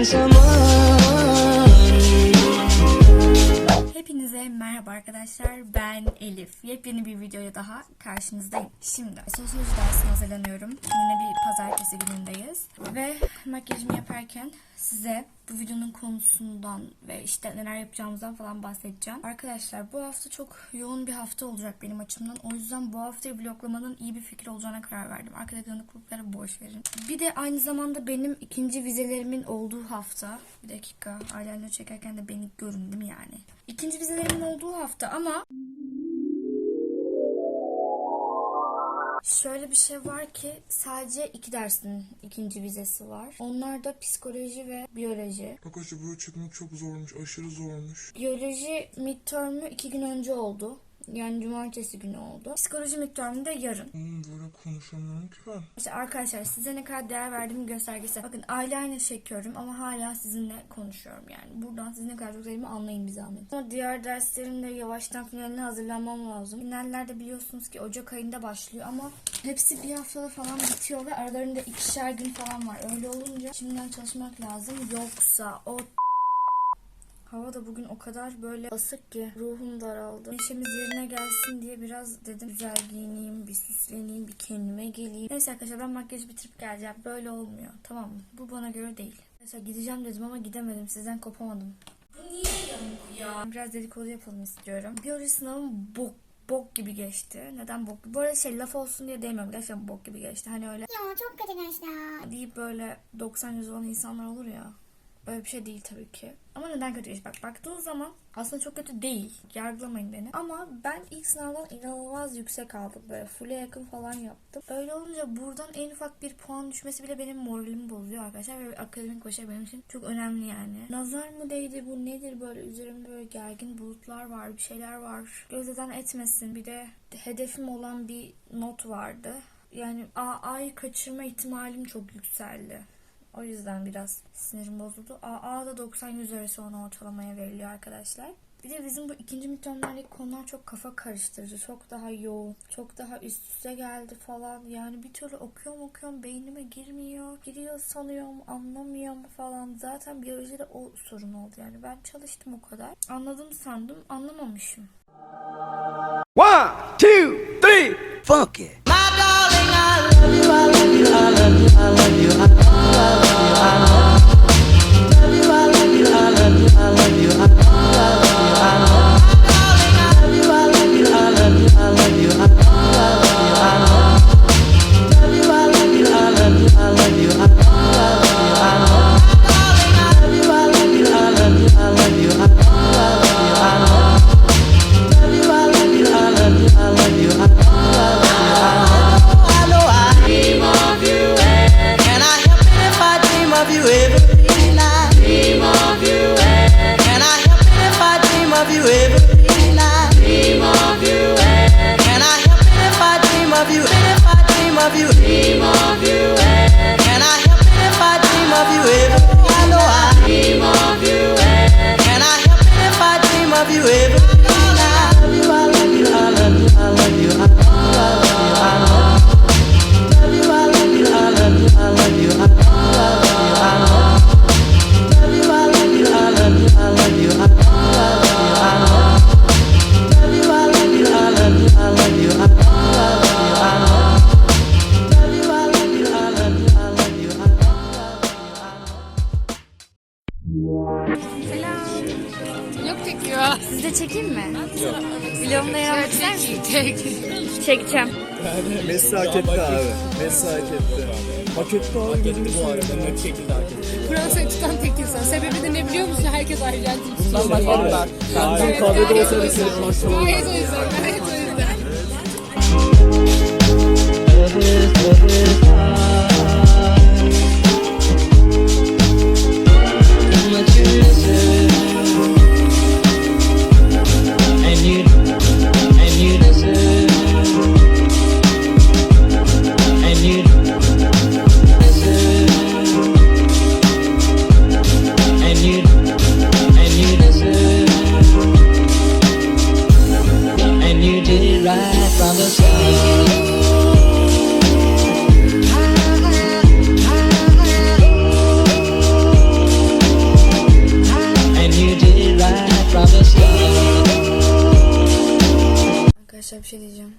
aynı zaman Hepinize merhaba arkadaşlar. Ben Elif. Yepyeni bir daha karşınızdayım. Şimdi sosyoloji dersine hazırlanıyorum. Yine bir pazartesi günündeyiz. Ve makyajımı yaparken size bu videonun konusundan ve işte neler yapacağımızdan falan bahsedeceğim. Arkadaşlar bu hafta çok yoğun bir hafta olacak benim açımdan. O yüzden bu haftayı vloglamanın iyi bir fikir olacağına karar verdim. Arkada dönüklükleri boş verin. Bir de aynı zamanda benim ikinci vizelerimin olduğu hafta. Bir dakika. Eyeliner çekerken de beni görün değil mi yani? İkinci vizelerimin olduğu hafta ama Şöyle bir şey var ki sadece iki dersin ikinci vizesi var. Onlar da psikoloji ve biyoloji. Arkadaşlar böyle çekmek çok zormuş. Aşırı zormuş. Biyoloji midterm'ü iki gün önce oldu. Yani cumartesi günü oldu. Psikoloji midterm'ü de yarın. Hmm, böyle konuşamıyorum ki ben. İşte arkadaşlar size ne kadar değer verdiğimi göstergesi. Bakın eyeliner çekiyorum ama hala sizinle konuşuyorum yani. Buradan sizin ne kadar çok sevdiğimi anlayın bir zahmet. Ama diğer derslerimde yavaştan finaline hazırlanmam lazım. Finaller de biliyorsunuz ki Ocak ayında başlıyor ama hepsi bir haftada falan bitiyor ve aralarında ikişer gün falan var. Öyle olunca şimdiden çalışmak lazım. Yoksa o Hava da bugün o kadar böyle basık ki ruhum daraldı. Neşemiz yerine gelsin diye biraz dedim güzel giyineyim, bir süsleneyim, bir kendime geleyim. Neyse arkadaşlar ben makyaj bitirip geleceğim. Böyle olmuyor tamam mı? Bu bana göre değil. Mesela gideceğim dedim ama gidemedim. Sizden kopamadım. Bu niye yamuk ya? Biraz dedikodu yapalım istiyorum. Biyoloji sınavım bok bok gibi geçti. Neden bok? Bu arada şey laf olsun diye demiyorum. Gerçekten bok gibi geçti. Hani öyle Ya çok kötü geçti deyip böyle 90 yüz olan insanlar olur ya. Öyle bir şey değil tabii ki. Ama neden kötü iş? Bak baktığın zaman aslında çok kötü değil. Yargılamayın beni. Ama ben ilk sınavdan inanılmaz yüksek aldım. Böyle full'e yakın falan yaptım. Öyle olunca buradan en ufak bir puan düşmesi bile benim moralimi bozuyor arkadaşlar. Ve akademik başarı benim için çok önemli yani. Nazar mı değdi bu nedir böyle üzerimde böyle gergin bulutlar var bir şeyler var. Gözden etmesin. Bir de hedefim olan bir not vardı. Yani AA'yı kaçırma ihtimalim çok yükseldi. O yüzden biraz sinirim bozuldu. AA da 90-100 arası ona ortalamaya veriliyor arkadaşlar. Bir de bizim bu ikinci midtermlerdeki konular çok kafa karıştırıcı. Çok daha yoğun. Çok daha üst üste geldi falan. Yani bir türlü okuyorum okuyorum beynime girmiyor. Giriyor sanıyorum anlamıyorum falan. Zaten biyolojide o sorun oldu. Yani ben çalıştım o kadar. Anladım sandım anlamamışım. One, two, three, funk it. Can misin? Çekeceğim. Messi hak etti abi. Messi hak etti. Hak etti abi. Gözünü bu arada net şekilde hak etti. Fransa'yı tutan tek insan. Sebebi de ne biliyor musun? Herkes Arjantin tutuyor. Bundan bak Ben kahvede olsaydı seni başlamam. Gayet o yüzden. Gayet o yüzden. bir şey diyeceğim.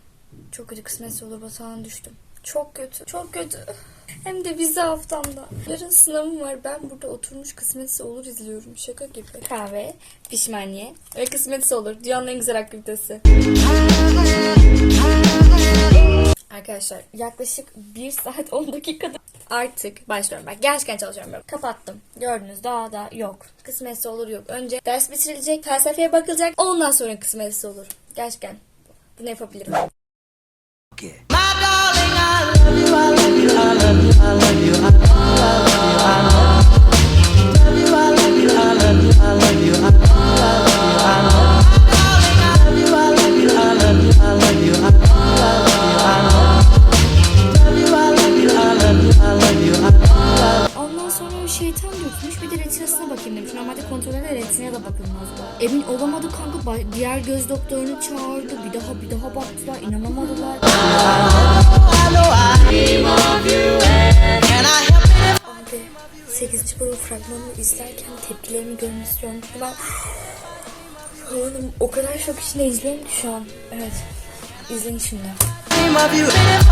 Çok kötü kısmetse olur batağına düştüm. Çok kötü. Çok kötü. Hem de vize haftamda. Yarın sınavım var. Ben burada oturmuş kısmetse olur izliyorum. Şaka gibi. Kahve, pişmaniye ve kısmetse olur. Dünyanın en güzel aktivitesi. Arkadaşlar yaklaşık 1 saat 10 dakikada artık başlıyorum. Bak gerçekten çalışıyorum. Böyle. Kapattım. Gördünüz daha da yok. Kısmetse olur yok. Önce ders bitirilecek, felsefeye bakılacak. Ondan sonra kısmetse olur. Gerçekten ne yapabilirim? Okay. My darling, I love you, I love you, I love you, I love you, I love you, I love you. çağırdı. Bir daha bir daha baktılar inanamadılar. Abi 8. bölüm fragmanını izlerken tepkilerini görmek istiyorum. Ben Oğlum o kadar şok içinde izliyorum ki şu an. Evet. İzleyin şimdi. Dream of you, dream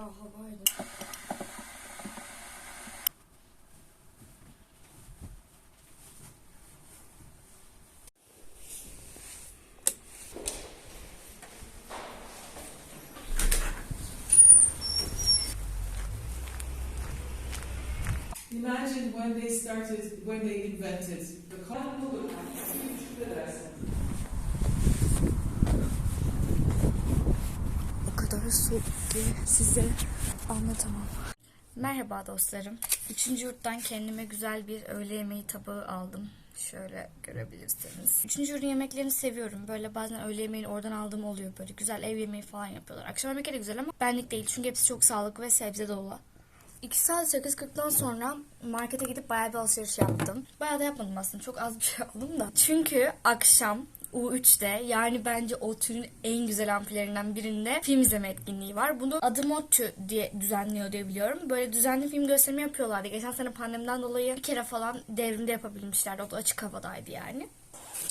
Daha havaydı. Imagine when they started, when they invented ki size anlatamam. Merhaba dostlarım. Üçüncü yurttan kendime güzel bir öğle yemeği tabağı aldım. Şöyle görebilirsiniz. Üçüncü yurdun yemeklerini seviyorum. Böyle bazen öğle yemeğini oradan aldığım oluyor. Böyle güzel ev yemeği falan yapıyorlar. Akşam de güzel ama benlik değil. Çünkü hepsi çok sağlıklı ve sebze dolu. 2 saat 8.40'dan sonra markete gidip bayağı bir alışveriş yaptım. Bayağı da yapmadım aslında. Çok az bir şey aldım da. Çünkü akşam U3'te yani bence o türün en güzel ampulerinden birinde film izleme etkinliği var. Bunu Adım ODTÜ diye düzenliyor diye biliyorum. Böyle düzenli film gösterimi yapıyorlardı. Geçen sene pandemiden dolayı bir kere falan devrimde yapabilmişlerdi. O da açık havadaydı yani.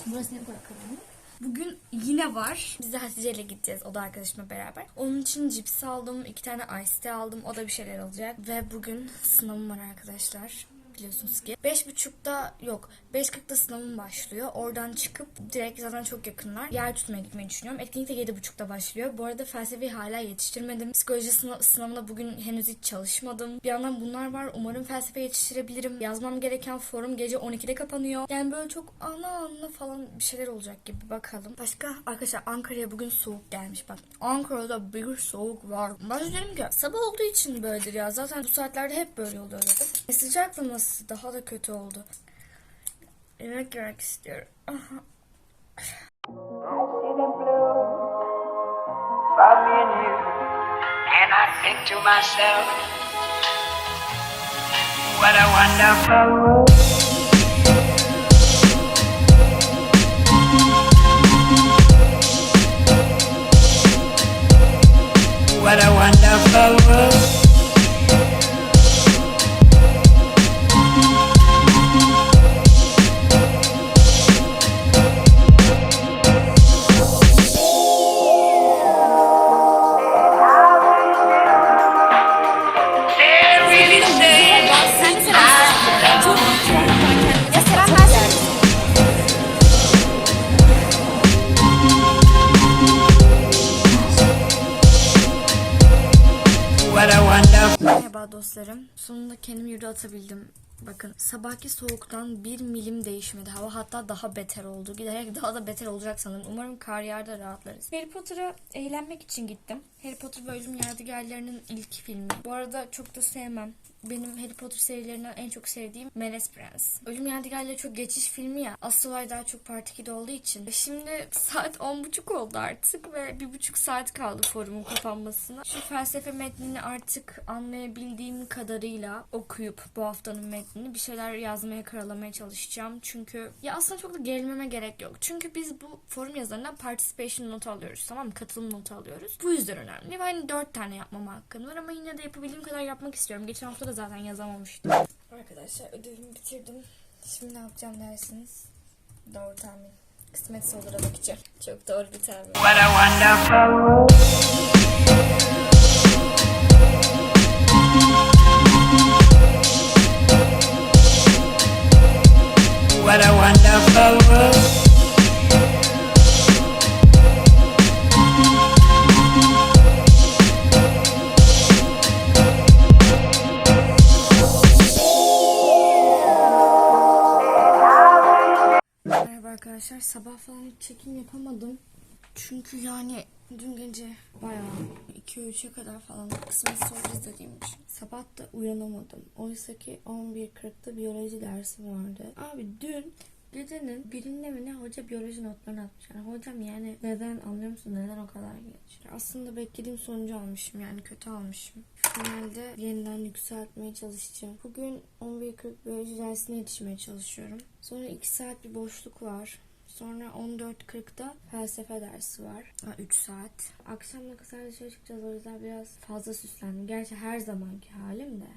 Burası ne bırakalım? Bugün yine var. Biz de Hatice ile gideceğiz o da arkadaşımla beraber. Onun için cips aldım. iki tane ice tea aldım. O da bir şeyler alacak. Ve bugün sınavım var arkadaşlar. Biliyorsunuz ki. 5.30'da yok. 5.40'da sınavım başlıyor. Oradan çıkıp direkt zaten çok yakınlar. Yer tutmaya gitmeyi düşünüyorum. Etkinlik de 7.30'da başlıyor. Bu arada felsefi hala yetiştirmedim. Psikoloji sınav- sınavına bugün henüz hiç çalışmadım. Bir yandan bunlar var. Umarım felsefe yetiştirebilirim. Yazmam gereken forum gece 12'de kapanıyor. Yani böyle çok ana ana falan bir şeyler olacak gibi bakalım. Başka arkadaşlar Ankara'ya bugün soğuk gelmiş bak. Ankara'da bir soğuk var. Ben de dedim ki sabah olduğu için böyledir ya. Zaten bu saatlerde hep böyle oluyor dedim. Sıcaklaması daha da kötü oldu. Yemek yemek istiyorum. What a wonderful world. What a wonderful world. Bakın sabahki soğuktan bir milim değişmedi. Hava hatta daha beter oldu. Giderek daha da beter olacak sanırım. Umarım kar da rahatlarız. Harry Potter'a eğlenmek için gittim. Harry Potter ve Ölüm Yadigarları'nın ilk filmi. Bu arada çok da sevmem. Benim Harry Potter serilerinden en çok sevdiğim Melez Prens. Ölüm Yadigarları çok geçiş filmi ya. Asıl olay daha çok Part 2'de olduğu için. Şimdi saat 10.30 oldu artık ve bir buçuk saat kaldı forumun kapanmasına. Şu felsefe metnini artık anlayabildiğim kadarıyla okuyup bu haftanın metnini bir şeyler yazmaya karalamaya çalışacağım. Çünkü ya aslında çok da gerilmeme gerek yok. Çünkü biz bu forum yazarından participation notu alıyoruz tamam mı? Katılım notu alıyoruz. Bu yüzden önemli. Ve hani dört tane yapmama hakkım var ama yine de yapabildiğim kadar yapmak istiyorum. Geçen hafta da zaten yazamamıştım. Arkadaşlar ödevimi bitirdim. Şimdi ne yapacağım dersiniz? Doğru tahmin. Kısmetse olur'a bakacağım. Çok doğru bir tahmin. What a wonderful world. What a wonderful world. Çekim yapamadım. Çünkü yani dün gece bayağı 2-3'e kadar falan kısmet soru izlediğim için sabah da uyanamadım. Oysa ki 11.40'da biyoloji dersim vardı. Abi dün gecenin birinde mi ne hoca biyoloji notlarını atmış. Yani hocam yani neden anlıyor musun neden o kadar geç? Aslında beklediğim sonucu almışım yani kötü almışım. Finalde yeniden yükseltmeye çalışacağım. Bugün 11.40 biyoloji dersine yetişmeye çalışıyorum. Sonra 2 saat bir boşluk var. Sonra 14.40'da felsefe dersi var. Ha, 3 saat. Akşam da kızlar dışarı çıkacağız o yüzden biraz fazla süslendim. Gerçi her zamanki halim de.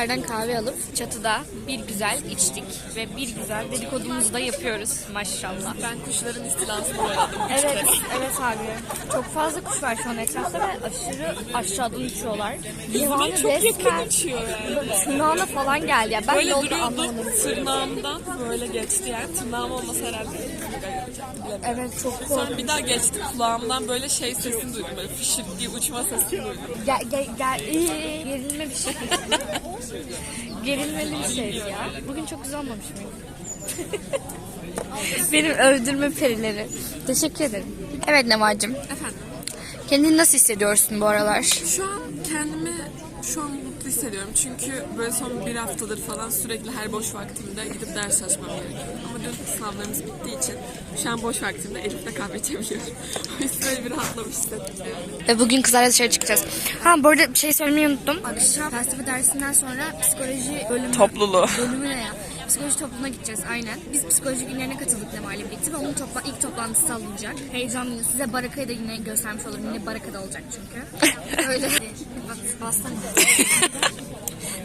Bilgisayardan kahve alıp çatıda bir güzel içtik ve bir güzel dedikodumuzu da yapıyoruz maşallah. Ben kuşların istilasını öğrendim. Evet, evet abi. Çok fazla kuş var şu an etrafta ve aşırı aşağıdan uçuyorlar. Yılanı çok yakın uçuyor yani. tırnağına falan geldi. Ya ben Böyle yolda anlamadım. tırnağımdan böyle geçti yani. Tırnağım olmasa herhalde Evet çok korkunç. Sonra bir daha geçti kulağımdan böyle şey sesini duydum. Böyle fışırt diye uçma sesini duydum. Gel, gel, gel. Ee, gerilme bir şey. Gerilmeli bir şey ya. Bugün çok güzel olmamış mıyım? Benim övdürme perileri. Teşekkür ederim. Evet Nevacım. Efendim. Kendini nasıl hissediyorsun bu aralar? Şu an kendimi şu an hissediyorum. Çünkü böyle son bir haftadır falan sürekli her boş vaktimde gidip ders çalışmam gerekiyor. Ama dün sınavlarımız bittiği için şu an boş vaktimde Elif'le kahve içebiliyorum. o yüzden böyle bir rahatlamış hissettim yani. Ve bugün kızlarla dışarı çıkacağız. Ha bu arada bir şey söylemeyi unuttum. Akşam felsefe dersinden sonra psikoloji bölümü. Topluluğu. Bölümü ne ya? Psikoloji topluluğuna gideceğiz aynen. Biz psikoloji günlerine katıldık Neval'le birlikte ve onun topla ilk toplantısı alınacak. Heyecanlıyım. Size Baraka'yı da yine göstermiş olurum. Yine Baraka'da olacak çünkü. Öyle. Bak bastın.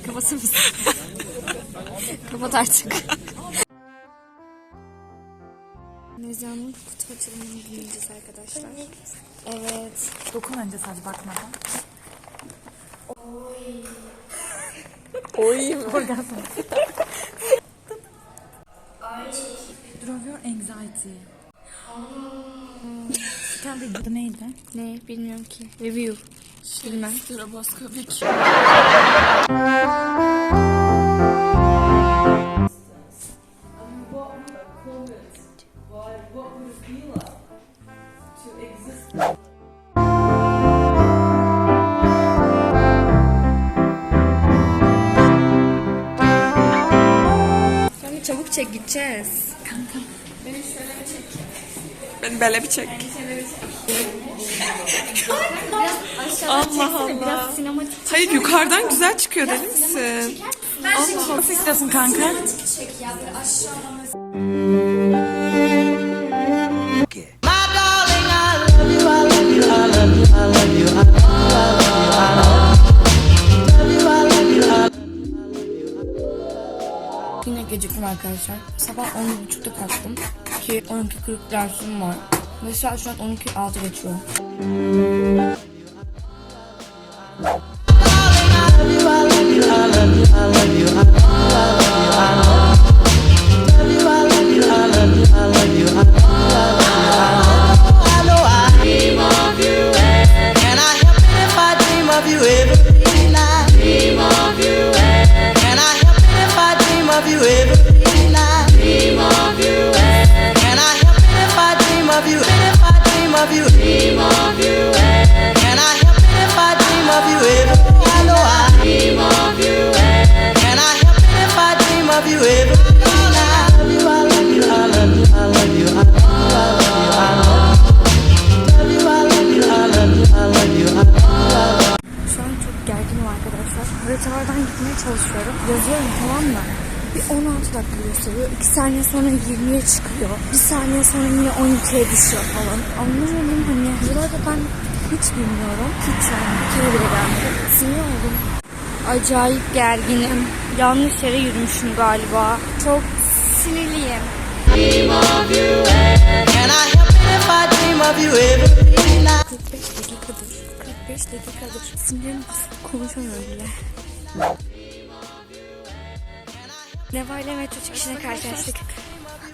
Kapatır mısın? Kapat artık. Nezihan'ın kutu açılımını dinleyeceğiz arkadaşlar. Evet. Dokun önce sadece bakmadan. Oy. Drove your anxiety. Kendi adı neydi? Ne bilmiyorum ki. Review. Bilmem. Stroboskopik. Sonra Bele bir çek. Allah Allah. Hayır yukarıdan güzel çıkıyor deli misin? Allah Allah. Nasıl kanka? Yine geciktim arkadaşlar. Sabah 10.30'da kalktım. Ki 12.40 dersim var. Ve saat şu an 12.06 geçiyor. 16 dakika gösteriyor. 2 saniye sonra 20'ye çıkıyor. 1 saniye sonra yine 12'ye düşüyor falan. Anlamıyorum hani. Buralarda ben hiç bilmiyorum. Hiç yani bir kere bile gelmedim. Sinir oldum. Acayip gerginim. Yanlış yere yürümüşüm galiba. Çok sinirliyim. Can I help it if I dream of you every night? 45 dakikadır. 45 dakikadır. Sinirim konuşamıyorum bile. Neva ile metro çıkışına karşılaştık.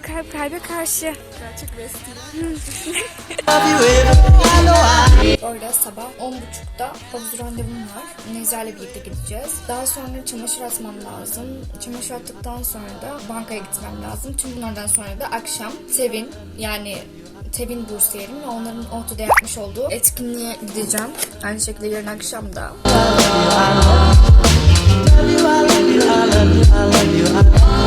Kalp kalbe karşı. Gerçek bestia. Love you every I know I Orada sabah 10.30'da havuz randevum var. Neziha'yla birlikte gideceğiz. Daha sonra çamaşır atmam lazım. Çamaşır attıktan sonra da bankaya gitmem lazım. Tüm bunlardan sonra da akşam Tevin yani Tevin bursiyerim ve onların ortada yapmış olduğu etkinliğe gideceğim. Aynı şekilde yarın akşam da.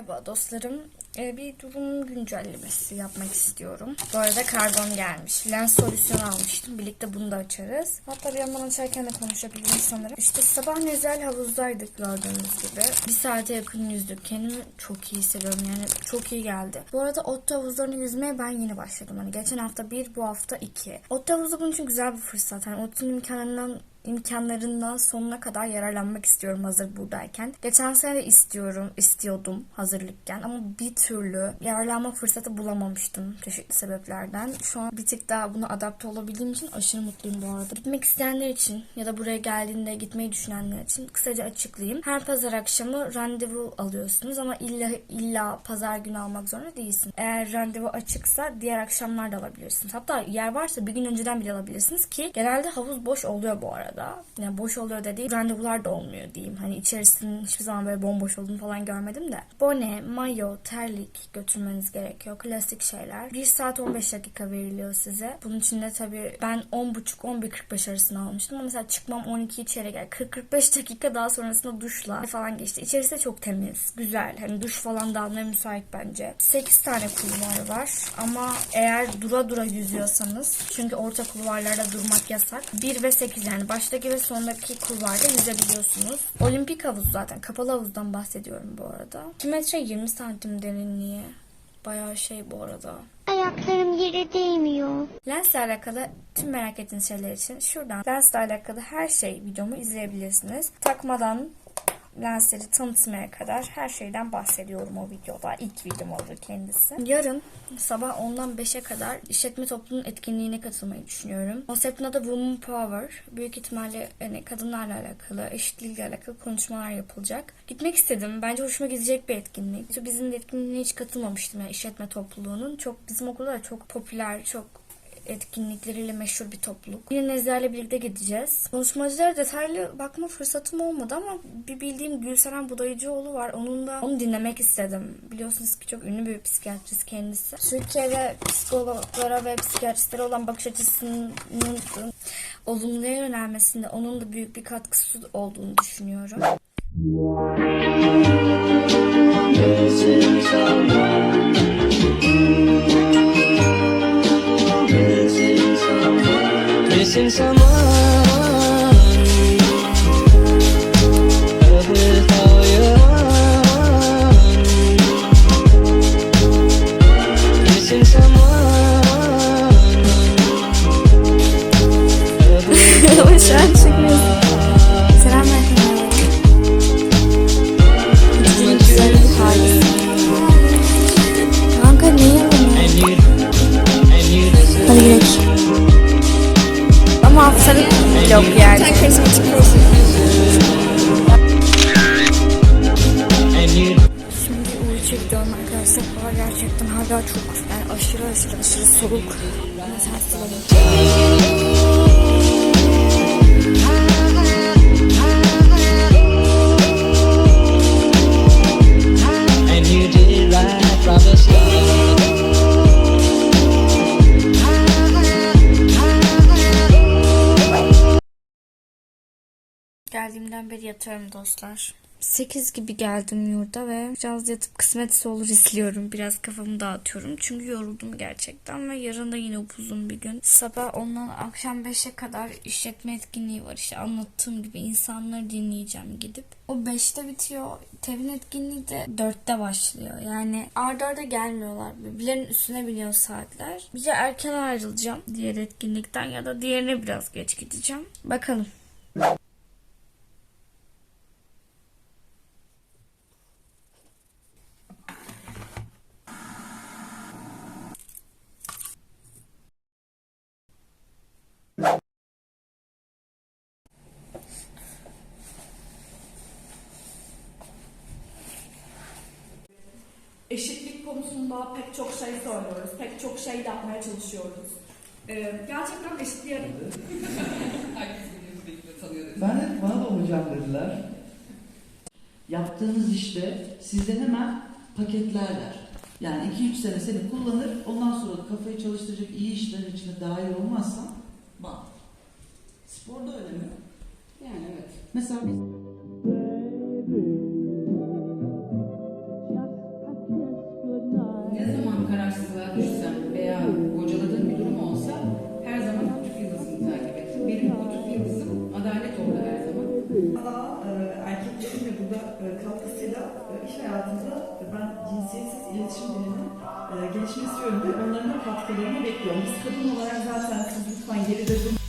Merhaba dostlarım. Ee, bir durum güncellemesi yapmak istiyorum. Bu arada kargom gelmiş. Lens solüsyon almıştım. Birlikte bunu da açarız. Hatta bir yandan açarken de konuşabiliriz sanırım. İşte sabah Nezel havuzdaydık gördüğünüz gibi. Bir saate yakın yüzdük. Kendimi çok iyi hissediyorum yani. Çok iyi geldi. Bu arada Otto havuzlarını yüzmeye ben yeni başladım. Hani geçen hafta bir, bu hafta iki. Otto havuzu bunun için güzel bir fırsat. Hani Otto'nun imkanlarından imkanlarından sonuna kadar yararlanmak istiyorum hazır buradayken. Geçen sene de istiyorum, istiyordum hazırlıkken ama bir türlü yararlanma fırsatı bulamamıştım çeşitli sebeplerden. Şu an bir tık daha buna adapte olabildiğim için aşırı mutluyum bu arada. Gitmek isteyenler için ya da buraya geldiğinde gitmeyi düşünenler için kısaca açıklayayım. Her pazar akşamı randevu alıyorsunuz ama illa illa pazar günü almak zorunda değilsin. Eğer randevu açıksa diğer akşamlar da alabilirsiniz. Hatta yer varsa bir gün önceden bile alabilirsiniz ki genelde havuz boş oluyor bu arada. Yani boş oluyor dediğim randevular da olmuyor diyeyim. Hani içerisinin hiçbir zaman böyle bomboş olduğunu falan görmedim de. Bone, mayo, terlik götürmeniz gerekiyor. Klasik şeyler. 1 saat 15 dakika veriliyor size. Bunun için de tabii ben 10.30-11.45 arasında almıştım. Ama mesela çıkmam 12 içeri gel. 40-45 dakika daha sonrasında duşla falan geçti. İçerisi de çok temiz. Güzel. Hani duş falan da almaya müsait bence. 8 tane kulvar var. Ama eğer dura dura yüzüyorsanız çünkü orta kulvarlarda durmak yasak. 1 ve 8 yani baştaki ve sondaki kulvarda yüzebiliyorsunuz. Olimpik havuz zaten. Kapalı havuzdan bahsediyorum bu arada. 2 metre 20 santim derinliği. Bayağı şey bu arada. Ayaklarım yere değmiyor. Lensle alakalı tüm merak ettiğiniz şeyler için şuradan lensle alakalı her şey videomu izleyebilirsiniz. Takmadan lensleri tanıtmaya kadar her şeyden bahsediyorum o videoda. İlk videom olur kendisi. Yarın sabah 10'dan 5'e kadar işletme toplumunun etkinliğine katılmayı düşünüyorum. Konseptin adı Woman Power. Büyük ihtimalle yani kadınlarla alakalı, eşitlikle alakalı konuşmalar yapılacak. Gitmek istedim. Bence hoşuma gidecek bir etkinlik. Bizim de etkinliğine hiç katılmamıştım yani işletme topluluğunun. Çok bizim okulda da çok popüler, çok etkinlikleriyle meşhur bir topluluk. Yine Nezler'le birlikte gideceğiz. Konuşmacılara detaylı bakma fırsatım olmadı ama bir bildiğim Gülseren Budayıcıoğlu var. Onun da onu dinlemek istedim. Biliyorsunuz ki çok ünlü bir psikiyatrist kendisi. Türkiye'de psikologlara ve psikiyatristlere olan bakış açısının olumluya yönelmesinde onun da büyük bir katkısı olduğunu düşünüyorum. missing someone Someone. I was dancing. Yatıyorum dostlar. 8 gibi geldim yurda ve biraz yatıp kısmetse olur izliyorum. Biraz kafamı dağıtıyorum. Çünkü yoruldum gerçekten ve yarın da yine upuzun bir gün. Sabah ondan akşam 5'e kadar işletme etkinliği var. İşte anlattığım gibi insanları dinleyeceğim gidip. O 5'te bitiyor. Tevin etkinliği de 4'te başlıyor. Yani arda arda gelmiyorlar. Birbirlerinin üstüne biniyor saatler. Bir erken ayrılacağım diğer etkinlikten ya da diğerine biraz geç gideceğim. Bakalım. eşitlik konusunda pek çok şey söylüyoruz. Pek çok şey yapmaya çalışıyoruz. Ee, gerçekten eşitliğe... Ben de bana da hocam dediler. Yaptığınız işte sizden hemen paketlerler. Yani 2-3 sene seni kullanır, ondan sonra da kafayı çalıştıracak iyi işlerin içine dahil olmazsan bak. Sporda öyle mi? Yani evet. Mesela biz ben cinsiyetsiz iletişim dilinin e, gelişmesi yönünde onların da katkılarını bekliyorum. Biz kadın olarak zaten siz lütfen geride durmayın.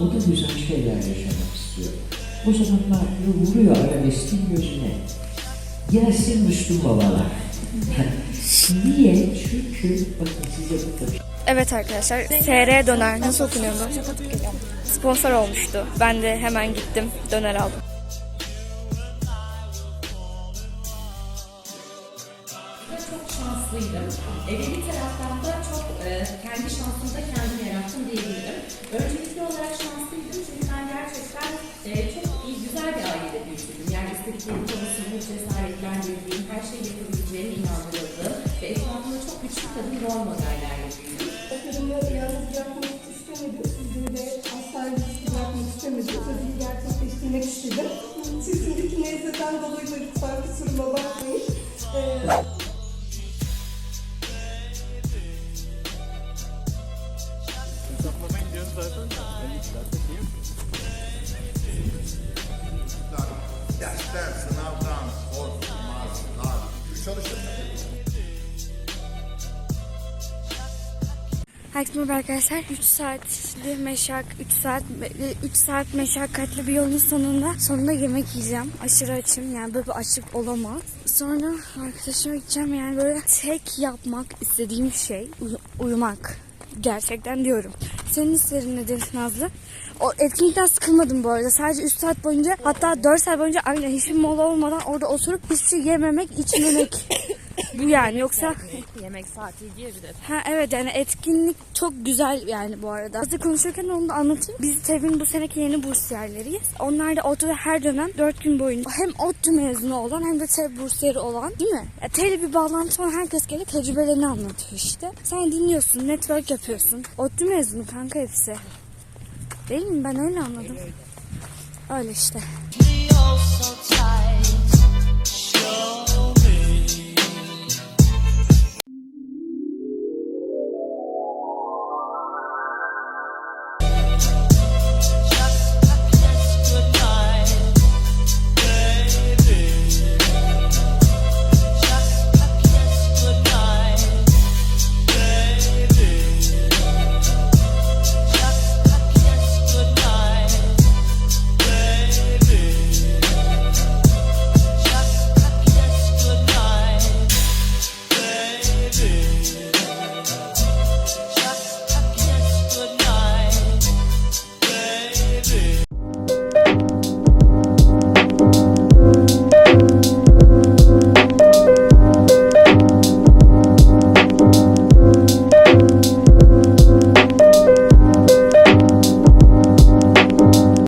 O da güzel şeyler yaşamak istiyor. O zaman ne yapıyor? Vuruyor arabeskin gözüne. Gelsin Müslüm babalar. Niye? Çünkü bakın size bu Evet arkadaşlar SR döner nasıl okunuyor bu? Sponsor olmuştu. Ben de hemen gittim döner aldım. Çok şanslıydım. Ve bir taraftan da çok e, kendi şansımı da kendim yarattım diyebilirim. Öncelikli arkadaşlar. 3 saatli meşak, 3 saat 3 saat meşakkatli bir yolun sonunda sonunda yemek yiyeceğim. Aşırı açım. Yani böyle bir açlık olamaz. Sonra arkadaşıma gideceğim. Yani böyle tek yapmak istediğim şey uyu- uyumak. Gerçekten diyorum. Senin hislerin nedir Nazlı? O etkinlikten sıkılmadım bu arada. Sadece 3 saat boyunca hatta 4 saat boyunca aynen hiçbir mola olmadan orada oturup hiçbir şey yememek, içmemek. bu yani yoksa Yemek saati diyebiliriz. Ha evet yani etkinlik çok güzel yani bu arada. Hazır konuşurken onu da anlatayım. Biz TEV'in bu seneki yeni bursiyerleriyiz. Onlar da ODTÜ'de her dönem 4 gün boyunca hem ODTÜ mezunu olan hem de TEV bursiyeri olan değil mi? Ya, TEV'li bir bağlantı olan herkes gelip tecrübelerini anlatıyor işte. Sen dinliyorsun, network yapıyorsun. ODTÜ mezunu kanka hepsi. Değil mi? Ben öyle anladım. Öyle işte. tight.